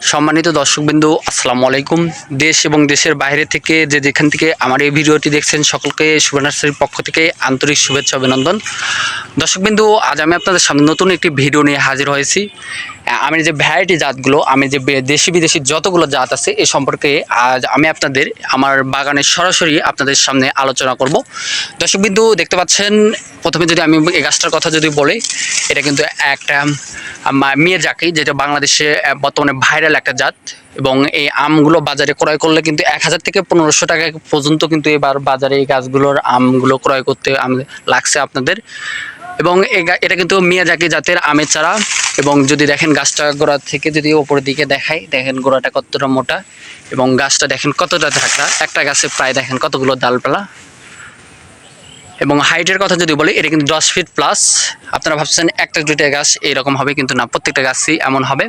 সম্মানিত দর্শকবিন্দু, আসসালামু আলাইকুম। দেশ এবং দেশের বাইরে থেকে যে যেখান থেকে আমার এই ভিডিওটি দেখছেন, সকলকে সুবর্ণাশ্রীর পক্ষ থেকে আন্তরিক শুভেচ্ছা, অভিনন্দন। দর্শকবিন্দু, আজ আমি আপনাদের সামনে নতুন একটি ভিডিও নিয়ে হাজির হয়েছি। আমি যে ভ্যারাইটি জাতগুলো, আমি যে দেশি বিদেশি যতগুলো জাত আছে, এ সম্পর্কে আজ আমি আপনাদের, আমার বাগানের সরাসরি আপনাদের সামনে আলোচনা করব। দর্শকবিন্দু, দেখতে পাচ্ছেন প্রথমে যদি আমি এই গাছটার কথা যদি বলি, এটা কিন্তু একটা মেয়ে মিয়াজাকি যেটা বাংলাদেশে বর্তমানে ভাইরাল একটা জাত এবং এই আমগুলো বাজারে ক্রয় করলে কিন্তু এক হাজার থেকে পনেরোশো টাকা পর্যন্ত কিন্তু এবার বাজারে এই গাছগুলোর আমগুলো ক্রয় করতে লাগছে আপনাদের। এবং এটা কিন্তু মিয়াজাকি জাতের আমের চারা এবং যদি দেখেন গাছটা গোড়া থেকে যদি ওপরের দিকে দেখাই, দেখেন গোড়াটা কতটা মোটা এবং গাছটা দেখেন কতটা ঝাঁকড়া একটা গাছে প্রায় দেখেন কতগুলো ডালপালা। এবং হাইটের কথা যদি বলি, এটা কিন্তু দশ ফিট প্লাস আপনারা ভাবছেন একটা দুইটা গাছ এরকম হবে, কিন্তু না, প্রত্যেকটা গাছই এমন হবে।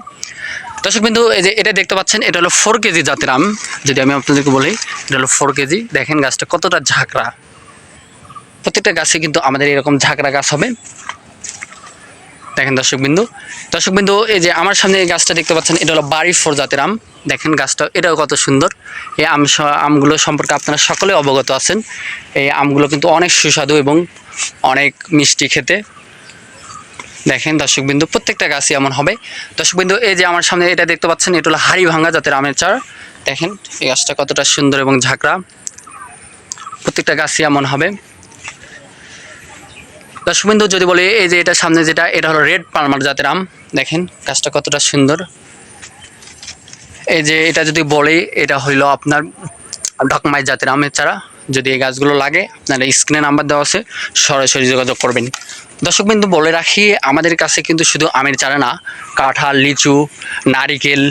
দর্শক বিন্দু, এই যে এটা দেখতে পাচ্ছেন, এটা হলো ফোর কেজি জাতের আম। যদি আমি আপনাদেরকে বলি, এটা হলো ফোর কেজি। দেখেন গাছটা কতটা ঝাঁকড়া। প্রত্যেকটা গাছে কিন্তু আমাদের এরকম ঝাঁকড়া গাছ হবে। দেখেন দর্শক বিন্দু দর্শক বিন্দু এই যে আমার সামনে এই গাছটা দেখতে পাচ্ছেন, এটা হলো বাড়ি ফোর জাতের আম। দেখেন গাছটা, এটাও কত সুন্দর। এই আম আমগুলো সম্পর্কে আপনারা সকলে অবগত আছেন। এই আমগুলো কিন্তু অনেক সুস্বাদু এবং অনেক মিষ্টি খেতে। দেখেন দর্শক বিন্দু প্রত্যেকটা গাছই এমন হবে। দর্শক বিন্দু এই যে আমার সামনে এটা দেখতে পাচ্ছেন, এটা হলো হাড়ি ভাঙা জাতের আমের চারা। দেখেন এই গাছটা কতটা সুন্দর এবং ঝাঁকড়া। প্রত্যেকটা গাছই এমন হবে। দর্শক বিন্দু যদি বলি, এই যে এটা সামনে যেটা, এটা হলো রেড পালমার জাতের আম। দেখেন গাছটা কতটা সুন্দর। এই যে এটা যদি বলি, এটা হইল আপনার ঢকমাই জাতের আমের চারা। যদি এই গাছগুলো লাগে, আপনারা স্ক্রিনে নাম্বার দেওয়া আছে, সরাসরি যোগাযোগ করবেন। দর্শক বিন্দু, বলে রাখি, আমাদের কাছে কিন্তু শুধু আমের চারা না, কাঁঠাল, লিচু, নারিকেল,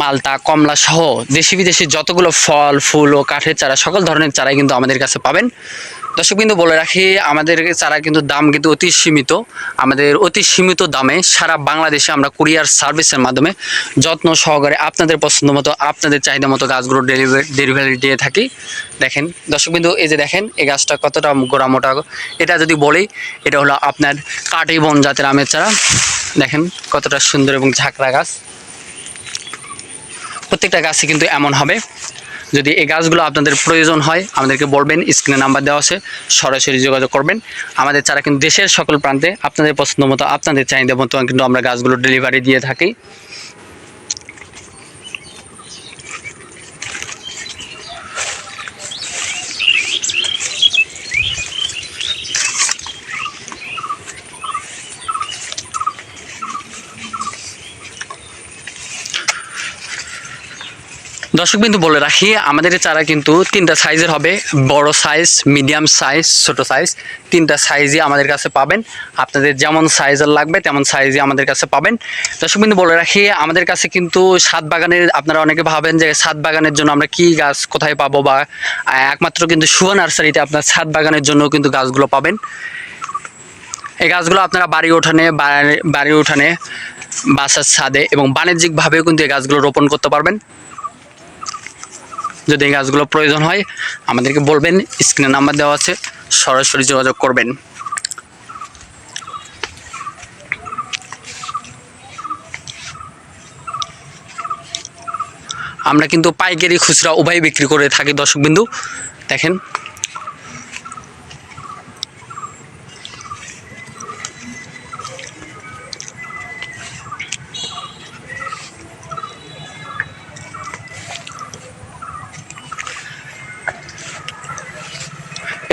মালতা, কমলা সহ দেশি বিদেশি যতগুলো ফল, ফুল ও কাঠের চারা, সকল ধরনের চারাই কিন্তু আমাদের কাছে পাবেন। দর্শক বিন্দু বলে রাখি, আমাদের চারা কিন্তু দাম কিন্তু অতি সীমিত। আমাদের অতি সীমিত দামে সারা বাংলাদেশে আমরা কুরিয়ার সার্ভিসের মাধ্যমে যত্ন সহকারে আপনাদের পছন্দ মতো, আপনাদের চাহিদা মতো গাছগুলো ডেলিভারি ডেলিভারি দিয়ে থাকি। দেখেন দর্শক বিন্দু এই যে দেখেন, এই গাছটা কতটা গোড়া মোটা। এটা যদি বলি, এটা হলো আপনার কাটি বন জাতের আমের চারা। দেখেন, কতটা সুন্দর এবং ঝাঁকড়া গাছ। প্রত্যেকটা গাছই কিন্তু এমন হবে। যদি এই গাছগুলো আপনাদের প্রয়োজন হয়, আমাদেরকে বলবেন, স্ক্রিনে নাম্বার দেওয়া আছে, সরাসরি যোগাযোগ করবেন। আমাদের চারা কিন্তু দেশের সকল প্রান্তে আপনাদের পছন্দ মতো আপনাদের চাহিদা মতো কিন্তু আমরা গাছগুলো ডেলিভারি দিয়ে থাকি। দর্শক বিন্দু বলে রাখি, আমাদের চারা কিন্তু তিনটা সাইজের হবে। বড় সাইজ, মিডিয়াম সাইজ, ছোট সাইজ। তিনটা সাইজই আমাদের কাছে পাবেন। আপনাদের যেমন সাইজের লাগবে, তেমন সাইজই আমাদের কাছে পাবেন। দর্শক বিন্দু বলে রাখি, আমাদের কাছে কিন্তু সাত বাগানের, আপনারা অনেকে ভাবেন যে সাত বাগানের জন্য আমরা কি গাছ কোথায় পাবো বা একমাত্র কিন্তু শুভ নার্সারিতে আপনার ছাদ বাগানের জন্য কিন্তু গাছগুলো পাবেন। এই গাছগুলো আপনারা বাড়ি উঠানে বাড়ি উঠানে, বাসার ছাদে এবং বাণিজ্যিকভাবেও কিন্তু এই গাছগুলো রোপণ করতে পারবেন। যদি এই গাছগুলো প্রয়োজন হয়, আমাদেরকে বলবেন, স্ক্রিনে নাম্বার দেওয়া আছে, সরাসরি যোগাযোগ করবেন। আমরা কিন্তু পাইকারি খুচরা উভয় বিক্রি করে থাকি দর্শক বিন্দু দেখেন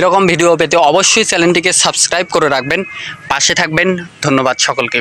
এরকম ভিডিও পেতে অবশ্যই চ্যানেলটিকে সাবস্ক্রাইব করে রাখবেন। পাশে থাকবেন। ধন্যবাদ সকলকে।